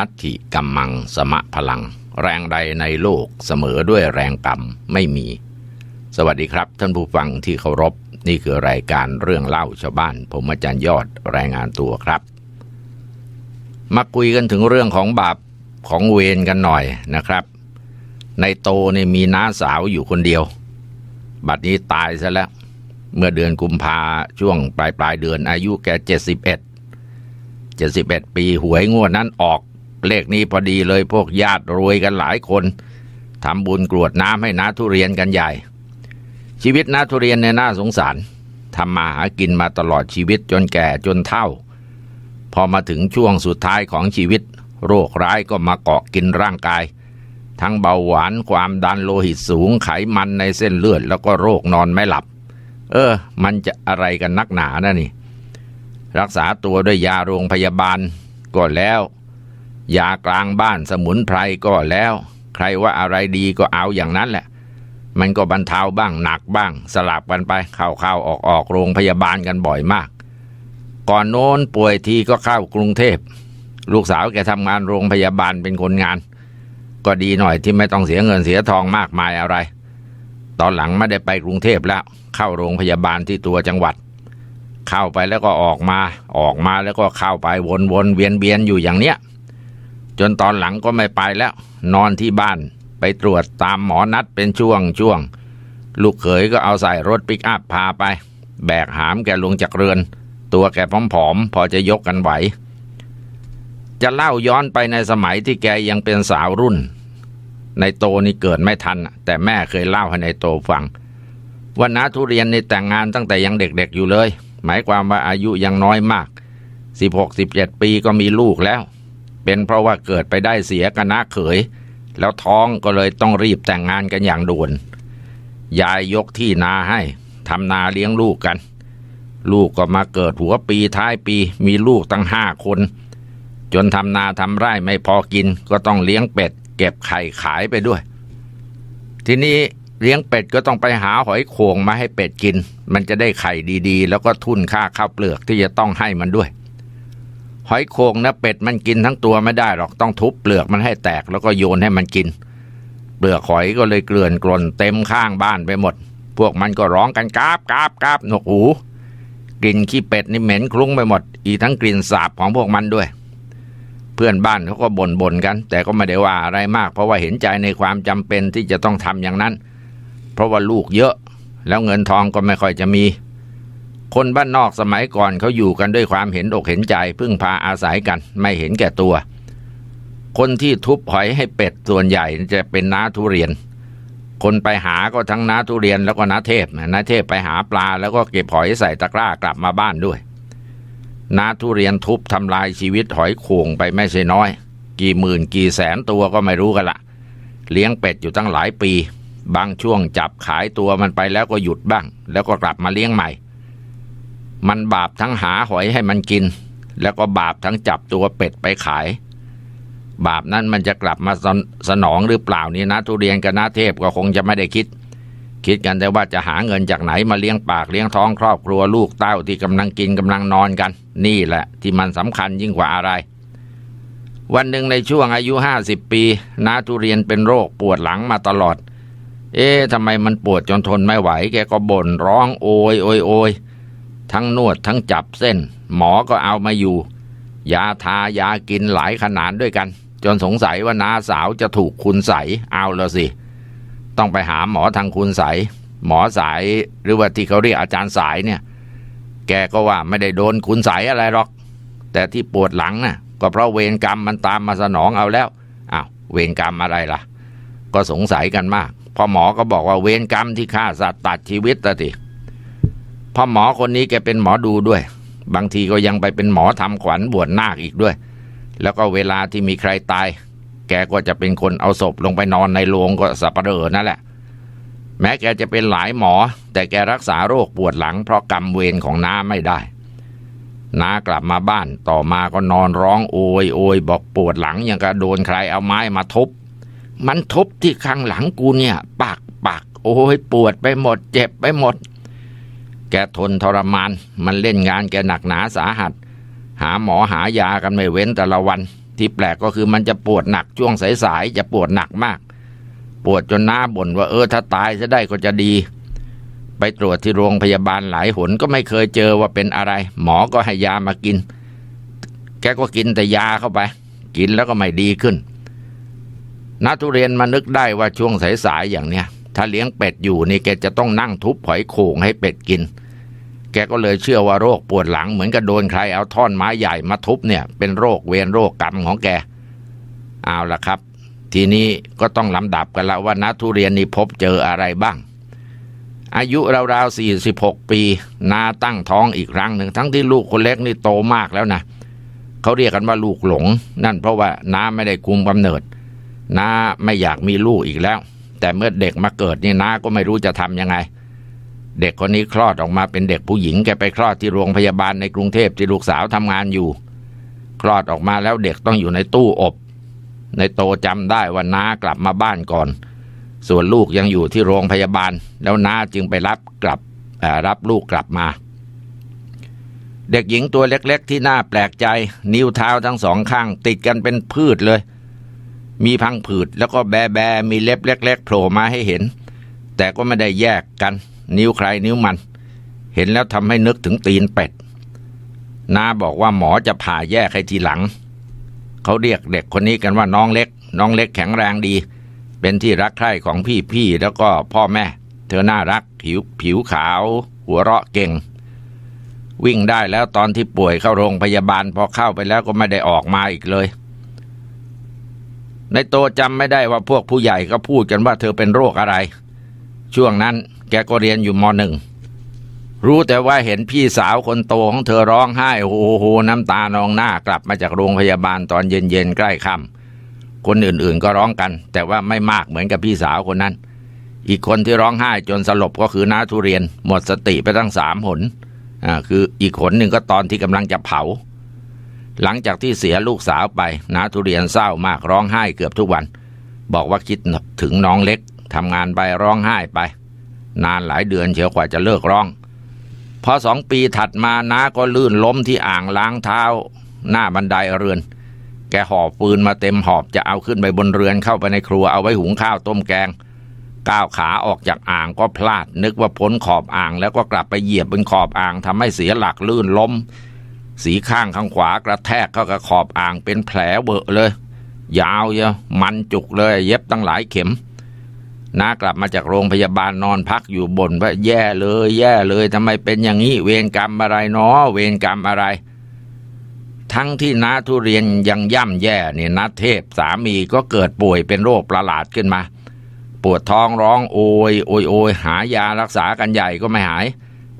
นัตถิกัมมังสมะพลัง แรงใดในโลกเสมอด้วยแรงกรรมไม่มี สวัสดีครับ ท่านผู้ฟังที่เคารพนี่คือรายการเรื่องเล่าชาวบ้าน ผมอาจารย์ยอดรายงานตัวครับ มาคุยกันถึงเรื่องของบาปของเวรกันหน่อยนะครับ ในโตเนี่ยมีน้าสาวอยู่คนเดียว บัดนี้ตายซะแล้ว เมื่อเดือนกุมภาช่วงปลายปลายเดือนอายุแกเจ็ดสิบเอ็ดเจ็ดสิบเอ็ดปีหวยงวดนั้นออก เลขนี้พอดีเลยพวกญาติรวยกันหลายคนทำบุญกรวดน้ำให้นาทุเรียนกันใหญ่ ชีวิตนาทุเรียนเนี่ยน่าสงสารทำมาหากินมาตลอดชีวิตจนแก่จนเฒ่า พอมาถึงช่วงสุดท้ายของชีวิต โรคร้ายก็มาเกาะกินร่างกาย ทั้งเบาหวานความดันโลหิตสูงไขมันในเส้นเลือด แล้วก็โรคนอนไม่หลับ เออ มันจะอะไรกันนักหนานะนี่ รักษาตัวด้วยยาโรงพยาบาลก็แล้ว ยากลางบ้านสมุนไพรก็แล้ว ใครว่าอะไรดีก็เอาอย่างนั้นแหละ มันก็บรรเทาบ้างหนักบ้าง สลับกันไปเข้าเข้าออกออกโรงพยาบาลกันบ่อยมาก ก่อนโน้นป่วยทีก็เข้ากรุงเทพ ลูกสาวแกทำงานโรงพยาบาลเป็นคนงาน ก็ดีหน่อยที่ไม่ต้องเสียเงินเสียทองมากมายอะไร ตอนหลังไม่ได้ไปกรุงเทพแล้ว เข้าโรงพยาบาลที่ตัวจังหวัดเข้าไปแล้วก็ออกมา ออกมาแล้วก็เข้าไปวนวนเวียนเวียนอยู่อย่างเนี้ย จนตอนหลังก็ไม่ไปแล้ว นอนที่บ้านไปตรวจตามหมอนัดเป็นช่วงช่วง ลูกเขยก็เอาใส่รถปิกอัพพาไป แบกหามแกลงจากเรือน ตัวแกผอมๆ พอจะยกกันไหว จะเล่าย้อนไปในสมัยที่แกยังเป็นสาวรุ่น ในโตนี่เกิดไม่ทัน แต่แม่เคยเล่าให้ในโตฟังว่านาทุเรียนในแต่งงานตั้งแต่ยังเด็กๆอยู่เลย หมายความว่าอายุยังน้อยมาก 16-17 ปีก็มีลูกแล้ว เป็นเพราะว่าเกิดไปได้เสียกันนาเขย แล้วท้องก็เลยต้องรีบแต่งงานกันอย่างด่วน ยายยกที่นาให้ทำนาเลี้ยงลูกกัน ลูกก็มาเกิดหัวปีท้ายปีมีลูกตั้งห้าคน จนทำนาทำไร่ไม่พอกินก็ต้องเลี้ยงเป็ด เก็บไข่ขายไปด้วย ทีนี้เลี้ยงเป็ดก็ต้องไปหาหอยโขงมาให้เป็ดกิน มันจะได้ไข่ดีๆ แล้วก็ทุนค่าข้าวเปลือกที่จะต้องให้มันด้วย หอยโข่งนะเป็ดมันกินทั้งตัวไม่ได้หรอกต้องทุบเปลือกมันให้แตกแล้วก็โยนให้มันกิน เปลือกหอยก็เลยเกลื่อนกลนเต็มข้างบ้านไปหมด พวกมันก็ร้องกันกราบกราบกราบหนวกหูกลิ่นขี้เป็ดนี่เหม็นคลุ้งไปหมด อีทั้งกลิ่นสาบของพวกมันด้วย เพื่อนบ้านเขาก็บ่นบ่นกัน แต่ก็ไม่ได้ว่าอะไรมาก เพราะว่าเห็นใจในความจำเป็นที่จะต้องทำอย่างนั้น เพราะว่าลูกเยอะ แล้วเงินทองก็ไม่ค่อยจะมี คนบ้านนอกสมัยก่อนเขาอยู่กันด้วยความเห็นอกเห็นใจ พึ่งพาอาศัยกันไม่เห็นแก่ตัว คนที่ทุบหอยให้เป็ดส่วนใหญ่จะเป็นน้าทุเรียน คนไปหาก็ทั้งน้าทุเรียนแล้วก็น้าเทพน้าเทพไปหาปลาแล้วก็เก็บหอยใส่ตะกร้ากลับมาบ้านด้วยน้าทุเรียนทุบทำลายชีวิตหอยโข่งไปไม่ใช่น้อย กี่หมื่นกี่แสนตัวก็ไม่รู้กันละเลี้ยงเป็ดอยู่ตั้งหลายปี บางช่วงจับขายตัวมันไปแล้วก็หยุดบ้าง แล้วก็กลับมาเลี้ยงใหม่ มันบาปทั้งหาหอยให้มันกิน แล้วก็บาปทั้งจับตัวเป็ดไปขาย บาปนั้นมันจะกลับมาสนสนองหรือเปล่านี่นะทุเรียนกับนาเทพก็คงจะไม่ได้คิด คิดกันแต่ว่าจะหาเงินจากไหนมาเลี้ยงปากเลี้ยงท้องครอบครัวลูกเต้าที่กำลังกินกำลังนอนกัน นี่แหละที่มันสำคัญยิ่งกว่าอะไร วันหนึ่งในช่วงอายุห้าสิบปีนาทุเรียนเป็นโรคปวดหลังมาตลอด เอ๊ะทำไมมันปวดจนทนไม่ไหว แกก็บ่นร้องโอยโอยโอย ทั้งนวดทั้งจับเส้น หมอก็เอามาอยู่ ยาทายากินหลายขนาดด้วยกัน จนสงสัยว่านาสาวจะถูกคุณใสเอาแล้วสิ ต้องไปหาหมอทางคุณใส หมอสายหรือว่าที่เขาเรียกอาจารย์สายเนี่ย แกก็ว่าไม่ได้โดนคุณใสอะไรหรอก แต่ที่ปวดหลังน่ะก็เพราะเวรกรรมมันตามมาสนองเอาแล้วอ้าวเวรกรรมอะไรล่ะ ก็สงสัยกันมาก พอหมอก็บอกว่าเวรกรรมที่ฆ่าสัตว์ตัดชีวิตตะทีพ อหมอคนนี้แกเป็นหมอดูด้วย บางทีก็ยังไปเป็นหมอทำขวัญบวชนาคอีกด้วย แล้วก็เวลาที่มีใครตาย แกก็จะเป็นคนเอาศพลงไปนอนในโรงก็สับปะเหร่อนั่นแหละ แม้แกจะเป็นหลายหมอ แต่แกรักษาโรคปวดหลัง เพราะกรรมเวรของน้าไม่ได้น้ากลับมาบ้านต่อมาก็นอนร้องโอยโอยบอกปวดหลังยังกระโดนใครเอาไม้มาทุบ มันทุบที่ข้างหลังกูเนี่ย ปากปากโอ้ยปวดไปหมด เจ็บไปหมด แกทนทรมาน มันเล่นงานแกหนักหนาสาหัส หาหมอหายากันไม่เว้นแต่ละวัน ที่แปลกก็คือมันจะปวดหนักช่วงสายๆจะปวดหนักมาก ปวดจนหน้าบ่นว่าเออถ้าตายจะได้ก็จะดี ไปตรวจที่โรงพยาบาลหลายหนก็ไม่เคยเจอว่าเป็นอะไร หมอก็ให้ยามากิน แกก็กินแต่ยาเข้าไป กินแล้วก็ไม่ดีขึ้นนาทุเรียนมานึกได้ว่าช่วงสายๆอย่างเนี้ย ถ้าเลี้ยงเป็ดอยู่นี่แกจะต้องนั่งทุบหอยโข่งให้เป็ดกิน แกก็เลยเชื่อว่าโรคปวดหลังเหมือนกับโดนใครเอาท่อนไม้ใหญ่มาทุบเนี่ยเป็นโรคเวรโรคกรรมของแก เอาละครับ ทีนี้ก็ต้องลำดับกันละว่านาทุเรียนนี่พบเจออะไรบ้าง อายุราวๆ46 ปีนาตั้งท้องอีกครั้งหนึ่งทั้งที่ลูกคนเล็กนี่โตมากแล้วนะเขาเรียกกันว่าลูกหลง นั่นเพราะว่าน้าไม่ได้คุมกำเนิดน้าไม่อยากมีลูกอีกแล้ว แต่เมื่อเด็กมาเกิดนี่น้าก็ไม่รู้จะทำยังไง เด็กคนนี้คลอดออกมาเป็นเด็กผู้หญิงแกไปคลอดที่โรงพยาบาลในกรุงเทพที่ลูกสาวทำงานอยู่ คลอดออกมาแล้วเด็กต้องอยู่ในตู้อบ ในโตจำได้ว่าน้ากลับมาบ้านก่อน ส่วนลูกยังอยู่ที่โรงพยาบาล แล้วน้าจึงไปรับกลับรับลูกกลับมาเด็กหญิงตัวเล็กๆ ที่น่าแปลกใจ นิ้วเท้าทั้งสองข้าง ติดกันเป็นพืชเลย มีพังผืดแล้วก็แบแบมีเล็บเล็กๆโผล่มาให้เห็น แต่ก็ไม่ได้แยกกัน นิ้วใครนิ้วมัน เห็นแล้วทำให้นึกถึงตีนเป็ดน้าบอกว่าหมอจะผ่าแยกให้ทีหลัง เขาเรียกเด็กคนนี้กันว่าน้องเล็ก น้องเล็กแข็งแรงดี เป็นที่รักใคร่ของพี่ๆแล้วก็พ่อแม่ เธอน่ารักผิวผิวขาว หัวเราะเก่ง วิ่งได้แล้วตอนที่ป่วยเข้าโรงพยาบาลพอเข้าไปแล้วก็ไม่ได้ออกมาอีกเลย ในโตจำไม่ได้ว่าพวกผู้ใหญ่ก็พูดกันว่าเธอเป็นโรคอะไร ช่วงนั้นแกก็เรียนอยู่มหนึ่ง รู้แต่ว่าเห็นพี่สาวคนโตของเธอร้องไห้โอ้โหน้ำตานองหน้ากลับมาจากโรงพยาบาลตอนเย็นๆใกล้ค่ำคนอื่นๆก็ร้องกัน แต่ว่าไม่มากเหมือนกับพี่สาวคนนั้น อีกคนที่ร้องไห้จนสลบก็คือน้าทุเรียน หมดสติไปตั้งสามหนอ่าคืออีกขนหนึ่งก็ตอนที่กำลังจะเผา หลังจากที่เสียลูกสาวไปน้าทุเรียนเศร้ามากร้องไห้เกือบทุกวัน บอกว่าคิดถึงน้องเล็กทำงานไปร้องไห้ไป นานหลายเดือนเชียวกว่าจะเลิกร้อง พอสองปีถัดมาน้าก็ลื่นล้มที่อ่างล้างเท้า หน้าบันไดเรือน แกหอบปืนมาเต็มหอบจะเอาขึ้นไปบนเรือนเข้าไปในครัวเอาไว้หุงข้าวต้มแกงก้าวขาออกจากอ่างก็พลาด นึกว่าพ้นขอบอ่างแล้วก็กลับไปเหยียบบนขอบอ่างทำให้เสียหลักลื่นล้ม สีข้างข้างขวากระแทกเข้ากับขอบอ่างเป็นแผลเบอะเลย ยาวเยอะมันจุกเลย เย็บตั้งหลายเข็มน้ากลับมาจากโรงพยาบาลนอนพักอยู่บนว่าแย่เลย แย่เลยทำไมเป็นอย่างนี้เวรกรรมอะไรเนาะเวรกรรมอะไร ทั้งที่น้าทุเรียนยังย่ำแย่เนี่ยนาเทพสามีก็เกิดป่วยเป็นโรคประหลาดขึ้นมา ปวดท้องร้องโอยโอยโอยหายารักษากันใหญ่ก็ไม่หาย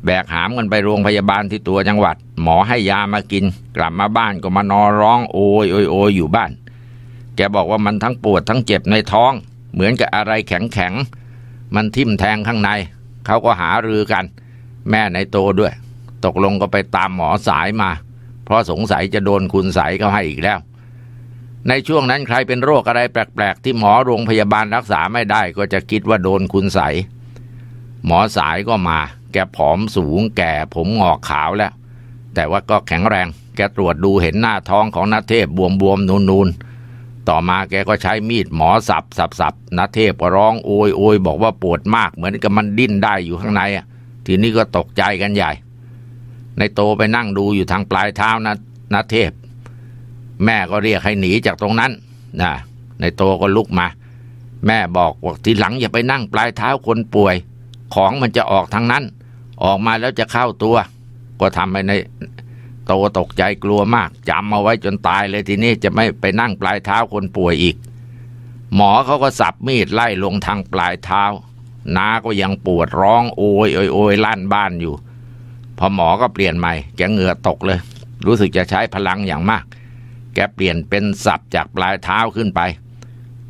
แบกหามกันไปโรงพยาบาลที่ตัวจังหวัด หมอให้ยามากิน กลับมาบ้านก็มานอนร้องโอยโอยโอยอยู่บ้าน แกบอกว่ามันทั้งปวดทั้งเจ็บในท้อง เหมือนกับอะไรแข็งแข็งๆมันทิ่มแทงข้างใน เขาก็หารือกัน แม่ในโตด้วย ตกลงก็ไปตามหมอสายมา เพราะสงสัยจะโดนคุณใสเขาให้อีกแล้ว ในช่วงนั้นใครเป็นโรคอะไรแปลกๆ ที่หมอโรงพยาบาลรักษาไม่ได้ก็จะคิดว่าโดนคุณใสหมอสายก็มา แกผอมสูงแก่ผมงอกขาวแล้ว แต่ว่าก็แข็งแรง แกตรวจดูเห็นหน้าท้องของนาเทพบวมๆนูนๆ ต่อมาแกก็ใช้มีดหมอสับสับสับนาเทพก็ร้องโอยโอยบอกว่าปวดมากเหมือนกับมันดิ้นได้อยู่ข้างในอะทีนี้ก็ตกใจกันใหญ่ ในโตไปนั่งดูอยู่ทางปลายเท้านะนาเทพ แม่ก็เรียกให้หนีจากตรงนั้นนะในโตก็ลุกมา แม่บอกว่าทีหลังอย่าไปนั่งปลายเท้าคนป่วย ของมันจะออกทางนั้น ออกมาแล้วจะเข้าตัว ก็ทำให้ในโตตกใจกลัวมากจำเอาไว้จนตายเลยทีนี้จะไม่ไปนั่งปลายเท้าคนป่วยอีก หมอเขาก็สับมีดไล่ลงทางปลายเท้าน้าก็ยังปวดร้องโอยโอยโอยลั่นบ้านอยู่ พอหมอก็เปลี่ยนใหม่แกเหงื่อตกเลย รู้สึกจะใช้พลังอย่างมาก แกเปลี่ยนเป็นสับจากปลายเท้าขึ้นไป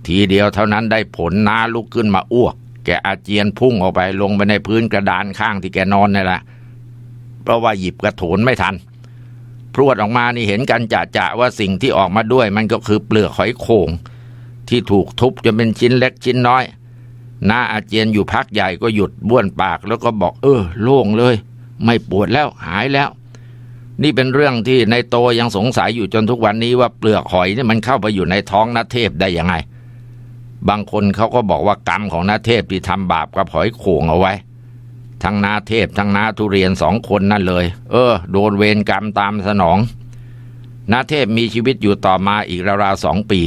ทีเดียวเท่านั้นได้ผลน้าลุกขึ้นมาอ้วก แกอาเจียนพุ่งออกไปลงไปในพื้นกระดานข้างที่แกนอนนี่แหละ เพราะว่าหยิบกระโถนไม่ทัน พรวดออกมานี่เห็นกันจะจะว่าสิ่งที่ออกมาด้วย มันก็คือเปลือกหอยโข่งที่ถูกทุบจนเป็นชิ้นเล็กชิ้นน้อยน้าอาเจียนอยู่พักใหญ่ก็หยุดบ้วนปากแล้วก็บอก เออ โล่งเลย ไม่ปวดแล้วหายแล้ว นี่เป็นเรื่องที่ในโตยังสงสัยอยู่จนทุกวันนี้ว่าเปลือกหอยนี่มันเข้าไปอยู่ในท้องนาเทพได้ยังไง บางคนเขาก็บอกว่ากรรมของนาเทพที่ทำบาปกับหอยโข่งเอาไว้ ทั้งนาเทพทั้งนาทุเรียนสองคนนั่นเลย เออ โดนเวรกรรมตามสนอง นาเทพมีชีวิตอยู่ต่อมาอีกราวๆสองปี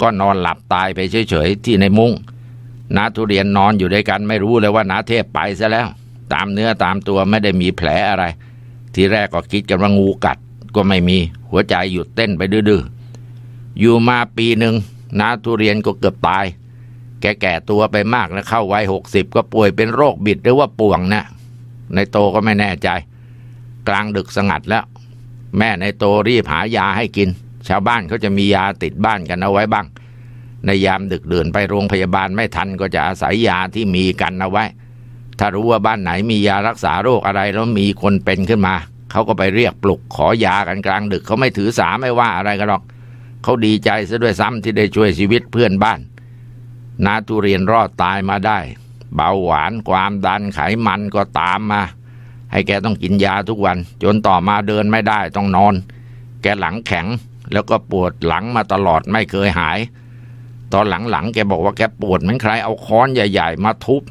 ก็นอนหลับตายไปเฉยๆที่ในมุง้งนาทุเรียนนอนอยู่ด้วยกันไม่รู้เลยว่านาเทพไปซะแล้ว ตามเนื้อตามตัวไม่ได้มีแผลอะไร ทีแรกก็คิดกันว่างูกัดก็ไม่มี หัวใจหยุดเต้นไปดื้อๆอยู่มาปีหนึ่ง นาทุเรียนก็เกือบตาย แกแก่ตัวไปมากแล้วเข้าวัยหกสิบก็ป่วยเป็นโรคบิดหรือว่าป่วงนะในโตก็ไม่แน่ใจ กลางดึกสงัดแล้ว แม่ในโตรีบหายาให้กิน ชาวบ้านเขาจะมียาติดบ้านกันเอาไว้บ้าง ในยามดึกเดินไปโรงพยาบาลไม่ทันก็จะอาศัยยาที่มีกันเอาไว้ ถ้ารู้ว่าบ้านไหนมียารักษาโรคอะไรแล้วมีคนเป็นขึ้นมาเขาก็ไปเรียกปลุกขอยากันกลางดึกเขาไม่ถือสาไม่ว่าอะไรกันหรอก เขาดีใจซะด้วยซ้ำที่ได้ช่วยชีวิตเพื่อนบ้าน นาทุเรียนรอดตายมาได้ เบาหวานความดันไขมันก็ตามมา ให้แกต้องกินยาทุกวัน จนต่อมาเดินไม่ได้ต้องนอน แกหลังแข็งแล้วก็ปวดหลังมาตลอดไม่เคยหาย ตอนหลังๆแกบอกว่าแกปวดเหมือนใครเอาค้อนใหญ่ ๆ มาทุบ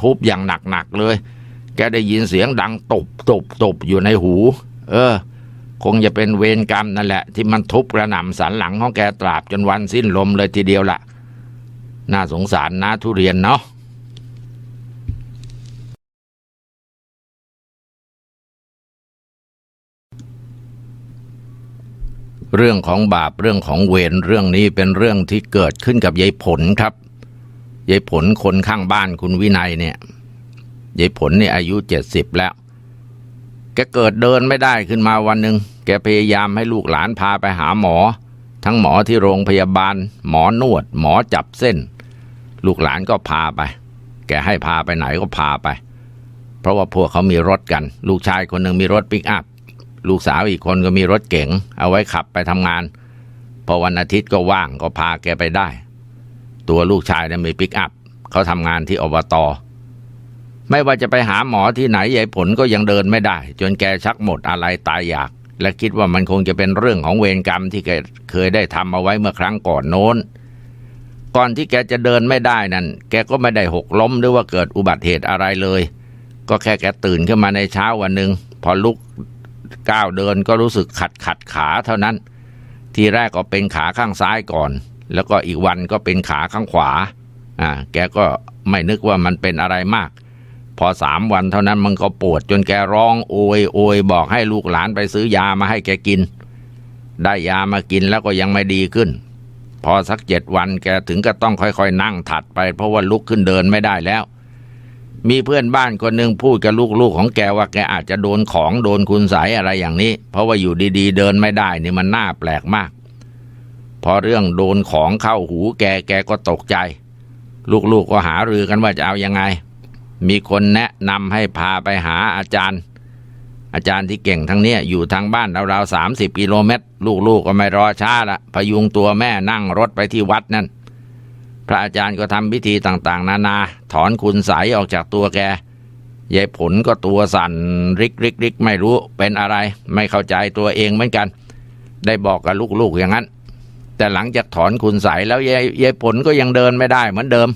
ทุบอย่างหนักๆเลย แกได้ยินเสียงดังตบตบตบอยู่ในหู เออ คงจะเป็นเวรกรรมนั่นแหละ ที่มันทุบกระหน่ำสันหลังของแกตราบจนวันสิ้นลมเลยทีเดียวละน่าสงสารนะทุเรียนเนาะเรื่องของบาปเรื่องของเวรเรื่องนี้เป็นเรื่องที่เกิดขึ้นกับยายผลครับยายผลคนข้างบ้านคุณวินัยเนี่ยยายผลเนี่ยอายุเจ็ดสิบแล้ว แกเกิดเดินไม่ได้ขึ้นมาวันหนึ่งแกพยายามให้ลูกหลานพาไปหาหมอ ทั้งหมอที่โรงพยาบาล หมอนวด หมอจับเส้น ลูกหลานก็พาไป แกให้พาไปไหนก็พาไป เพราะว่าพวกเขามีรถกัน ลูกชายคนหนึ่งมีรถปิกอัพลูกสาวอีกคนก็มีรถเก๋ง เอาไว้ขับไปทำงาน พอวันอาทิตย์ก็ว่างก็พาแกไปได้ ตัวลูกชายเนี่ยมีปิกอัพเขาทำงานที่อบต ไม่ว่าจะไปหาหมอที่ไหนยายผลก็ยังเดินไม่ได้ จนแกชักหมดอะไรตายอยาก และคิดว่ามันคงจะเป็นเรื่องของเวรกรรมที่แกเคยได้ทำเอาไว้เมื่อครั้งก่อนโน้น ก่อนที่แกจะเดินไม่ได้นั่น แกก็ไม่ได้หกล้มหรือว่าเกิดอุบัติเหตุอะไรเลย ก็แค่แกตื่นขึ้นมาในเช้าวันหนึ่งพอลุกก้าวเดินก็รู้สึกขัดขัดขาเท่านั้น ทีแรกก็เป็นขาข้างซ้ายก่อน แล้วก็อีกวันก็เป็นขาข้างขวาอ่าแกก็ไม่นึกว่ามันเป็นอะไรมาก พอสามวันเท่านั้นมันก็ปวดจนแกร้องโอยโอยบอกให้ลูกหลานไปซื้อยามาให้แกกิน ได้ยามากินแล้วก็ยังไม่ดีขึ้น พอสักเจ็ดวันแกถึงก็ต้องค่อยๆ นั่งถัดไป เพราะว่าลุกขึ้นเดินไม่ได้แล้ว มีเพื่อนบ้านคนหนึ่งพูดกับลูกๆของแกว่าแกอาจจะโดนของโดนคุณใสยอะไรอย่างนี้ เพราะว่าอยู่ดีๆ เดินไม่ได้นี่มันน่าแปลกมาก พอเรื่องโดนของเข้าหูแกแกก็ตกใจ ลูกๆก็หารือกันว่าจะเอายังไง มีคนแนะนำให้พาไปหาอาจารย์ อาจารย์ที่เก่งทั้งเนี้ยอยู่ทางบ้านราวๆสามสิบกิโลเมตร ลูกๆก็ไม่รอช้าละพยุงตัวแม่นั่งรถไปที่วัดนั่น พระอาจารย์ก็ทำพิธีต่างๆ นานา ถอนคุณใสยออกจากตัวแกยายผลก็ตัวสั่นริกริกริกไม่รู้เป็นอะไร ไม่เข้าใจตัวเองเหมือนกัน ได้บอกกับลูกๆอย่างนั้น แต่หลังจากถอนคุณใสยแล้วยายยายผลก็ยังเดินไม่ได้เหมือนเดิม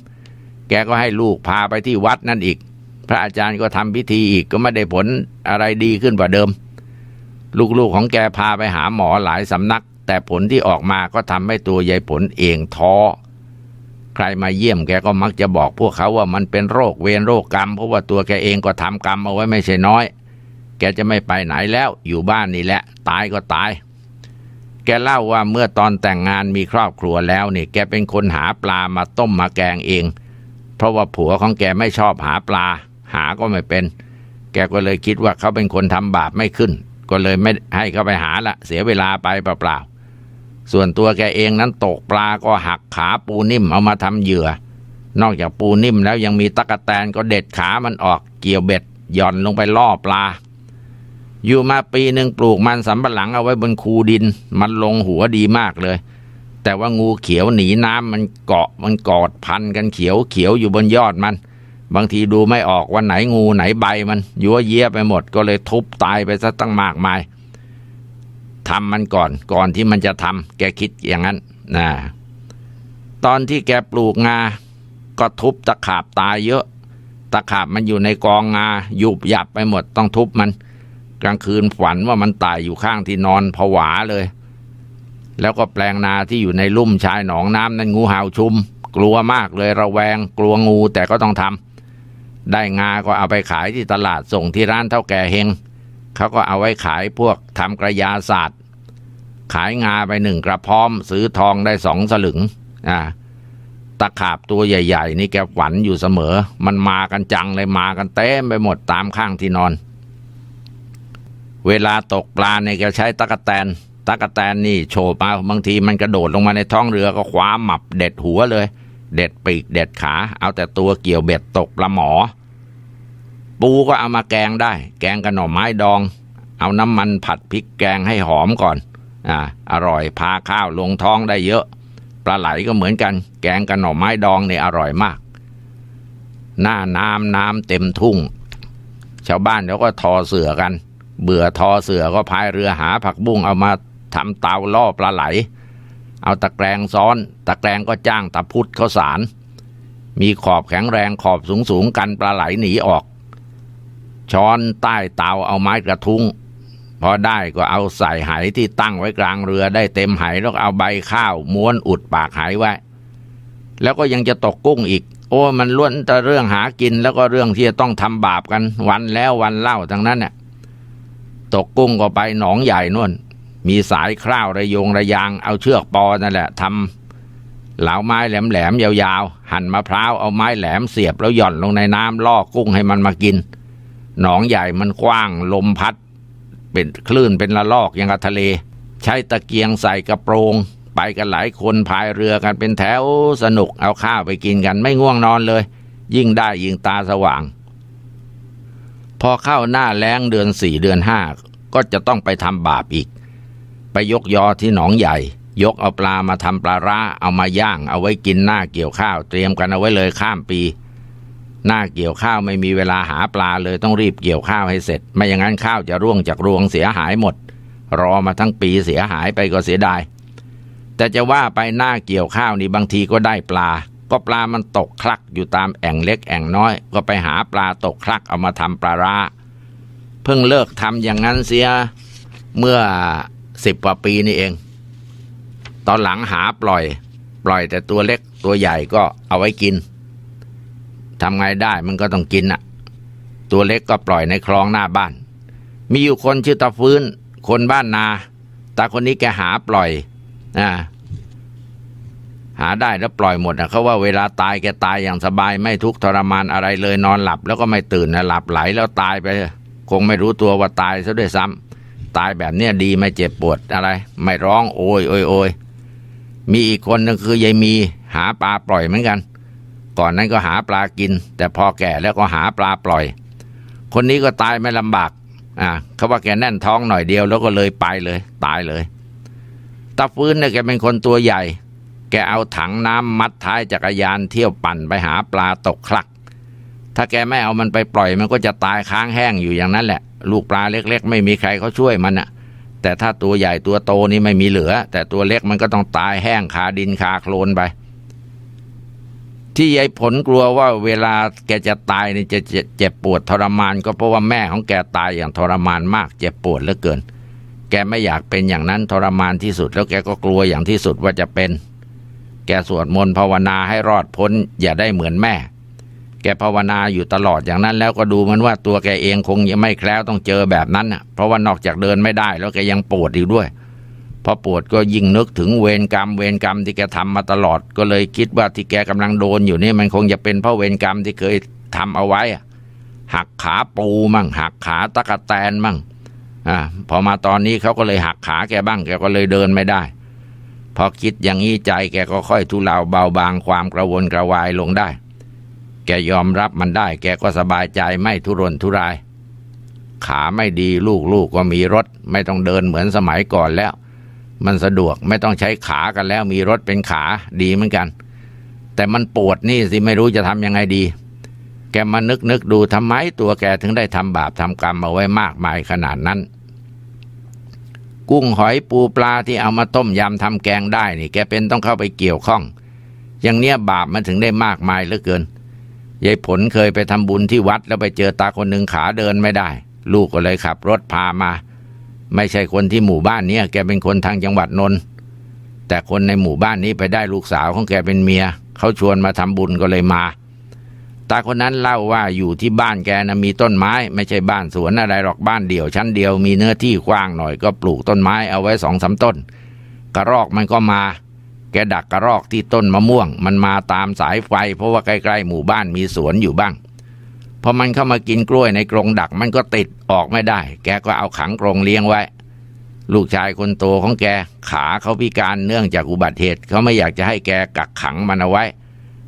แกก็ให้ลูกพาไปที่วัดนั่นอีก พระอาจารย์ก็ทำพิธีอีกก็ไม่ได้ผลอะไรดีขึ้นกว่าเดิม ลูกๆของแกพาไปหาหมอหลายสำนัก แต่ผลที่ออกมาก็ทำให้ตัวยายผลเองท้อใครมาเยี่ยมแกก็มักจะบอกพวกเขาว่ามันเป็นโรคเวรโรคกรรม เพราะว่าตัวแกเองก็ทำกรรมเอาไว้ไม่ใช่น้อย แกจะไม่ไปไหนแล้วอยู่บ้านนี่แหละ ตายก็ตาย แกเล่าว่าเมื่อตอนแต่งงานมีครอบครัวแล้วนี่แกเป็นคนหาปลามาต้มมาแกงเอง เพราะว่าผัวของแกไม่ชอบหาปลา หาก็ไม่เป็น แกก็เลยคิดว่าเขาเป็นคนทำบาปไม่ขึ้น ก็เลยไม่ให้เขาไปหาละ เสียเวลาไปเปล่าๆส่วนตัวแกเองนั้นตกปลาก็หักขาปูนิ่มเอามาทำเหยื่อ นอกจากปูนิ่มแล้วยังมีตะกะแตนก็เด็ดขามันออกเกี่ยวเบ็ดหย่อนลงไปล่อปลา อยู่มาปีหนึ่งปลูกมันสำปะหลังเอาไว้บนคูดิน มันลงหัวดีมากเลย แต่ว่างูเขียวหนีน้ำมันเกาะมันกอดพันกันเขียวเขียวอยู่บนยอดมัน บางทีดูไม่ออกวันไหนงูไหนใบมันยัวเยียไปหมดก็เลยทุบตายไปซะตั้งมากมายทำมันก่อนก่อนที่มันจะทำแกคิดอย่างนั้นนะตอนที่แกปลูกงา ก็ทุบตะขาบตายเยอะ ตะขาบมันอยู่ในกองงาหยุบหยับไปหมดต้องทุบมัน กลางคืนฝันว่ามันตายอยู่ข้างที่นอนผวาเลย แล้วก็แปลงนาที่อยู่ในลุ่มชายหนองน้ำนั้นงูเห่าชุม กลัวมากเลยระแวง กลัวงูแต่ก็ต้องทำได้งาก็เอาไปขายที่ตลาดส่งที่ร้านเท่าแก่เฮงเขาก็เอาไว้ขายพวกทำกระยาศาสตร์ขายงาไปหนึ่งกระพร้อม ซื้อทองได้สองสลึงอ่าตะขาบตัวใหญ่ ๆ นี่แกฝันอยู่เสมอ มันมากันจังเลยมากันเต็มไปหมดตามข้างที่นอน เวลาตกปลาเนี่ยแกใช้ตะกะแตน ตะกะแตนนี่โฉบมาบางทีมันกระโดดลงมาในท้องเรือก็คว้าหมับเด็ดหัวเลย เด็ดปีกเด็ดขา เอาแต่ตัวเกี่ยวเบ็ดตกปลาหมอ ปูก็เอามาแกงได้ แกงกับหน่อไม้ดอง เอาน้ำมันผัดพริกแกงให้หอมก่อนอ่าอร่อยพาข้าวลงท้องได้เยอะปลาไหลก็เหมือนกัน แกงกับหน่อไม้ดองเนี่ยอร่อยมาก หน้าน้ำน้ำเต็มทุ่ง ชาวบ้านเขาก็ทอเสือกัน เบื่อทอเสือก็พายเรือหาผักบุ้งเอามา ทำเตาล่อปลาไหล เอาตะแกรงซ้อน ตะแกรงก็จ้างตะพุดเขาสาร มีขอบแข็งแรงขอบสูงสูงกันปลาไหลหนีออก ช้อนใต้เตาเอาไม้กระทุ้งพอได้ก็เอาใส่ไหที่ตั้งไว้กลางเรือได้เต็มไหแล้วเอาใบข้าว ม้วนอุดปากไหไว้ แล้วก็ยังจะตกกุ้งอีก โอ้มันล้วนแต่เรื่องหากินแล้วก็เรื่องที่จะต้องทำบาปกัน วันแล้ววันเล่าทั้งนั้นเนี่ยตกกุ้งก็ไปหนองใหญ่นู่น มีสายคร่าวระยงระยางเอาเชือกปอนั่นแหละทำเหลาไม้แหลมๆยาวๆ หั่นมะพร้าวเอาไม้แหลมเสียบแล้วหย่อนลงในน้ำล่อกุ้งให้มันมากิน หนองใหญ่มันกว้างลมพัด เป็นคลื่นเป็นละลอกอย่างกับทะเล ใช้ตะเกียงใส่กระโปรงไปกันหลายคนพายเรือกันเป็นแถวสนุกเอาข้าวไปกินกันไม่ง่วงนอนเลย ยิ่งได้ยิ่งตาสว่าง พอเข้าหน้าแล้งเดือนสี่เดือนห้าก็จะต้องไปทำบาปอีก ไปยกยอที่หนองใหญ่ ยกเอาปลามาทำปลาร้าเอามาย่าง เอาไว้กินหน้าเกี่ยวข้าว เตรียมกันเอาไว้เลยข้ามปี หน้าเกี่ยวข้าวไม่มีเวลาหาปลาเลยต้องรีบเกี่ยวข้าวให้เสร็จ ไม่อย่างนั้นข้าวจะร่วงจากรวงเสียหายหมด รอมาทั้งปีเสียหายไปก็เสียดายแต่จะว่าไปหน้าเกี่ยวข้าวนี่บางทีก็ได้ปลา ก็ปลามันตกคลักอยู่ตามแอ่งเล็กแอ่งน้อย ก็ไปหาปลาตกคลักเอามาทำปลาร้า เพิ่งเลิกทำอย่างนั้นเสียเมื่อ สิบกว่าปีนี่เอง ตอนหลังหาปล่อย ปล่อยแต่ตัวเล็กตัวใหญ่ก็เอาไว้กินทำไงได้มันก็ต้องกินอะตัวเล็กก็ปล่อยในคลองหน้าบ้าน มีอยู่คนชื่อตาฟื้น คนบ้านนาตาคนนี้แกหาปล่อยอ่าหาได้แล้วปล่อยหมดนะเขาว่าเวลาตายแกตายอย่างสบาย ไม่ทุกข์ทรมานอะไรเลยนอนหลับ แล้วก็ไม่ตื่นนะหลับไหลแล้วตายไป คงไม่รู้ตัวว่าตายซะด้วยซ้ำ ตายแบบเนี้ยดีไม่เจ็บปวดอะไร ไม่ร้องโอยโอยโอยมีอีกคนนึงคือยายมีหาปลาปล่อยเหมือนกัน ก่อนนั้นก็หาปลากิน แต่พอแก่แล้วก็หาปลาปล่อย คนนี้ก็ตายไม่ลำบากอ่าเขาว่าแกแน่นท้องหน่อยเดียวแล้วก็เลยไปเลย ตายเลยตาฟื้นเนี่ยแกเป็นคนตัวใหญ่ แกเอาถังน้ำมัดท้ายจักรยานเที่ยวปั่นไปหาปลาตกคลัก ถ้าแกไม่เอามันไปปล่อยมันก็จะตายค้างแห้งอยู่อย่างนั้นแหละ ลูกปลาเล็ก ๆ ไม่มีใครเขาช่วยมันน่ะแต่ถ้าตัวใหญ่ตัวโตนี่ไม่มีเหลือ แต่ตัวเล็กมันก็ต้องตายแห้งคาดินคาโคลนไป ที่ยายผลกลัวว่าเวลาแกจะตายนี่จะเจ็บปวดทรมาน ก็เพราะว่าแม่ของแกตายอย่างทรมานมากเจ็บปวดเหลือเกิน แกไม่อยากเป็นอย่างนั้นทรมานที่สุด แล้วแกก็กลัวอย่างที่สุดว่าจะเป็น แกสวดมนต์ภาวนาให้รอดพ้น อย่าได้เหมือนแม่ กภาวนาอยู่ตลอดอย่างนั้นแล้วก็ดูเหมันว่าตัวแกเองคงยังไม่แคล้วต้องเจอแบบนั้นน่ะ เพราะว่านอกจากเดินไม่ได้แล้วแกยังปวดอีกด้วยพอปวดก็ยิ่งนึกถึงเวรกรรม เวรกรรมที่แกทำมาตลอด ก็เลยคิดว่าที่แกกำลังโดนอยู่นี่มันคงจะเป็นเพราะเวรกรรมที่เคยทำเอาไว้หักขาปูมั่งหักขาตะกะแตนมั่งอ่าพอมาตอนนี้เขาก็เลยหักขาแกบ้างแกก็เลยเดินไม่ได้ พอคิดอย่างนี้ใจแกก็ค่อยทุเลาเบาบางความกระวนกระวายลงได้ แกยอมรับมันได้ แกก็สบายใจไม่ทุรนทุราย ขาไม่ดีลูกลูกก็มีรถ ไม่ต้องเดินเหมือนสมัยก่อนแล้ว มันสะดวกไม่ต้องใช้ขากันแล้ว มีรถเป็นขาดีเหมือนกัน แต่มันปวดนี่สิไม่รู้จะทำยังไงดี แกมานึกนึกดูทำไมตัวแกถึงได้ทำบาปทำกรรมเอาไว้มากมายขนาดนั้นกุ้งหอยปูปลาที่เอามาต้มยำทำแกงได้นี่แกเป็นต้องเข้าไปเกี่ยวข้อง อย่างเนี้ยบาปมันถึงได้มากมายเหลือเกิน ยายผลเคยไปทำบุญที่วัดแล้วไปเจอตาคนหนึ่งขาเดินไม่ได้ ลูกก็เลยขับรถพามา ไม่ใช่คนที่หมู่บ้านนี้แกเป็นคนทางจังหวัดนนท์แต่คนในหมู่บ้านนี้ไปได้ลูกสาวของแกเป็นเมีย เขาชวนมาทำบุญก็เลยมา ตาคนนั้นเล่าว่าอยู่ที่บ้านแกนะมีต้นไม้ ไม่ใช่บ้านสวนอะไรหรอกบ้านเดี่ยวชั้นเดียวมีเนื้อที่กว้างหน่อยก็ปลูกต้นไม้เอาไว้สองสาต้น กระรอกมันก็มา กดักกระรอกที่ต้นมะม่วง มันมาตามสายไฟ เพราะว่าใกล้ๆหมู่บ้านมีสวนอยู่บ้างพอมันเข้ามากินกล้วยในกรงดักมันก็ติดออกไม่ได้ แกก็เอาขังกรงเลี้ยงไว้ ลูกชายคนโตของแกขาเขาพิการเนื่องจากอุบัติเหตุเขาไม่อยากจะให้แกกักขังมันเอาไว้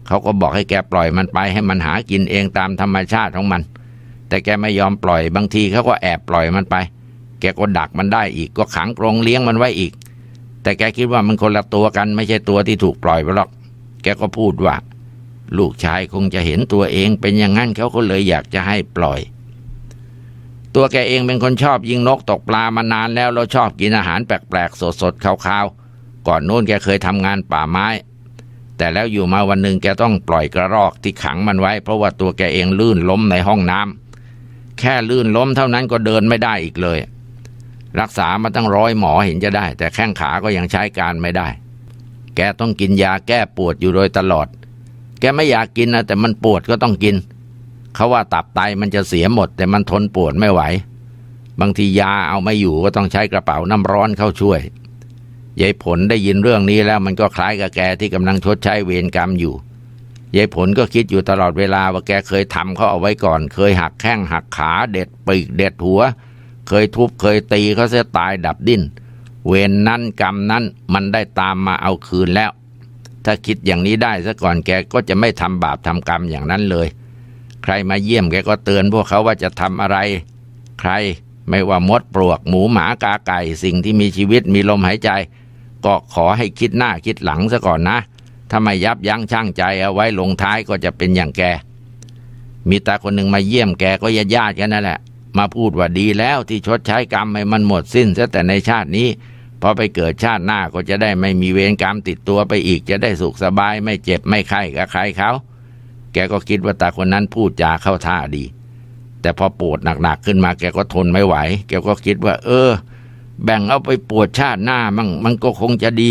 เขาก็บอกให้แกปล่อยมันไปให้มันหากินเองตามธรรมชาติของมัน แต่แกไม่ยอมปล่อยบางทีเขาก็แอบปล่อยมันไป แกก็ดักมันได้อีกก็ขังกรงเลี้ยงมันไว้อีก แต่แกคิดว่ามันคนละตัวกันไม่ใช่ตัวที่ถูกปล่อยไปหรอก แกก็พูดว่า ลูกชายคงจะเห็นตัวเองเป็นอย่างนั้นเขาก็เลยอยากจะให้ปล่อย ตัวแกเองเป็นคนชอบยิงนกตกปลามานานแล้วเราชอบกินอาหารแปลกๆสดๆขาวๆก่อนโน้นแกเคยทำงานป่าไม้ แต่แล้วอยู่มาวันหนึ่งแกต้องปล่อยกระรอกที่ขังมันไว้ เพราะว่าตัวแกเองลื่นล้มในห้องน้ำแค่ลื่นล้มเท่านั้นก็เดินไม่ได้อีกเลย รักษามาตั้งร้อยหมอเห็นจะได้ แต่แข้งขาก็ยังใช้การไม่ได้ แกต้องกินยาแก้ปวดอยู่โดยตลอด แกไม่อยากกินนะแต่มันปวดก็ต้องกิน เขาว่าตับไตมันจะเสียหมด แต่มันทนปวดไม่ไหว บางทียาเอาไม่อยู่ก็ต้องใช้กระเป๋าน้ำร้อนเข้าช่วยยายผลได้ยินเรื่องนี้แล้วมันก็คล้ายกับแกที่กำลังชดใช้เวรกรรมอยู่ยายผลก็คิดอยู่ตลอดเวลาว่าแกเคยทำเขาเอาไว้ก่อน เคยหักแข้งหักขาเด็ดปีกเด็ดหัว เคยทุบเคยตีเขาเสียตายดับดิ้น เวรนนั้นกรรมนั้นมันได้ตามมาเอาคืนแล้ว ถ้าคิดอย่างนี้ได้ซะก่อนแกก็จะไม่ทำบาปทำกรรมอย่างนั้นเลย ใครมาเยี่ยมแกก็เตือนพวกเขาว่าจะทำอะไร ใครไม่ว่ามดปลวกหมูหมากาไก่สิ่งที่มีชีวิตมีลมหายใจ ก็ขอให้คิดหน้าคิดหลังซะก่อนนะถ้าไม่ยับยั้งชั่งใจเอาไว้ลงท้ายก็จะเป็นอย่างแก มีตาคนหนึ่งมาเยี่ยมแกก็ญาติญาติกันนั่นแหละ มาพูดว่าดีแล้วที่ชดใช้กรรมให้มันหมดสิ้นซะแต่ในชาตินี้พอไปเกิดชาติหน้าก็จะได้ไม่มีเวรกรรมติดตัวไปอีกจะได้สุขสบายไม่เจ็บไม่ไข้กับใครเขาแกก็คิดว่าตาคนนั้นพูดจาเข้าท่าดี แต่พอปวดหนักๆขึ้นมาแกก็ทนไม่ไหว แกก็คิดว่า เออ แบ่งเอาไปปวดชาติหน้ามั่งมันก็คงจะดี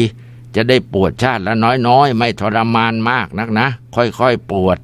จะได้ปวดชาติละน้อยๆ ไม่ทรมานมากนักนะ ค่อยๆปวด